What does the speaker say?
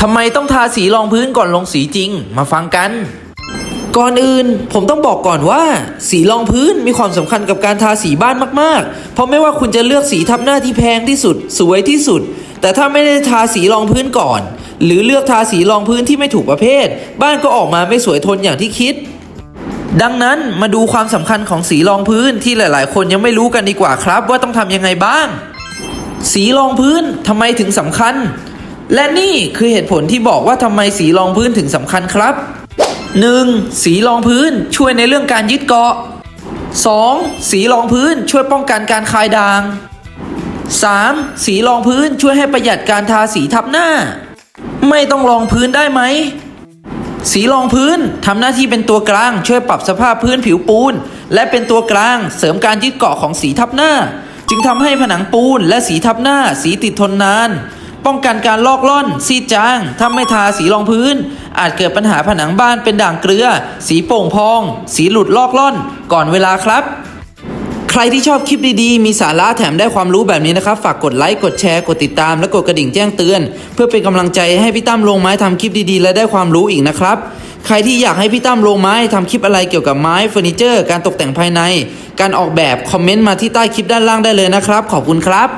ทำไมต้องทาสีรองพื้นก่อนลงสีจริง มาฟังกัน ก่อนอื่นผมต้องบอกก่อนว่า สีรองพื้นมีความสำคัญกับการทาสีบ้านมากๆ เพราะไม่ว่าคุณจะเลือกสีทับหน้าที่แพงที่สุด สวยที่สุด แต่ถ้าไม่ได้ทาสีรองพื้นก่อน หรือเลือกทาสีรองพื้นที่ไม่ถูกประเภท บ้านก็ออกมาไม่สวยทนอย่างที่คิด ดังนั้นมาดูความสำคัญของสีรองพื้นที่หลาย ๆ คนยังไม่รู้กันดีกว่าครับ ว่าต้องทำยังไงบ้าง สีรองพื้นทำไมถึงสำคัญ และนี่คือเหตุผลที่บอกว่าทำไมสีรองพื้นถึงสำคัญครับ 1. สีรองพื้นช่วยในเรื่องการยึดเกาะ 2. สีรองพื้นช่วยป้องกันการคายด่าง 3. สีรองพื้นช่วยให้ประหยัดการทาสีทับหน้า ไม่ต้องรองพื้นได้ไหม สีรองพื้นทำหน้าที่เป็นตัวกลาง ช่วยปรับสภาพพื้นผิวปูน และเป็นตัวกลางเสริมการยึดเกาะของสีทับหน้า จึงทำให้ผนังปูนและสีทับหน้า สีติดทนนาน ป้องกันการลอกล่อน ซีดจางถ้าไม่ทาสีรองพื้น อาจเกิดปัญหาผนังบ้านเป็นด่างเกลือ สีโป่งพอง สีหลุดลอกล่อน ก่อนเวลาครับ ใครที่ชอบคลิปดีๆ มีสาระแถมได้ความรู้แบบนี้นะครับ ฝากกดไลค์กดแชร์กดติดตามและกดกระดิ่งแจ้งเตือน เพื่อเป็นกำลังใจให้พี่ตั้มลงไม้ทำคลิปดีๆ และได้ความรู้อีกนะครับใครที่อยากให้พี่ตั้มลงไม้ทำคลิปอะไรเกี่ยวกับไม้เฟอร์นิเจอร์ การตกแต่งภายใน การออกแบบ คอมเมนต์มาที่ใต้คลิปด้านล่างได้เลยนะครับ ขอบคุณครับ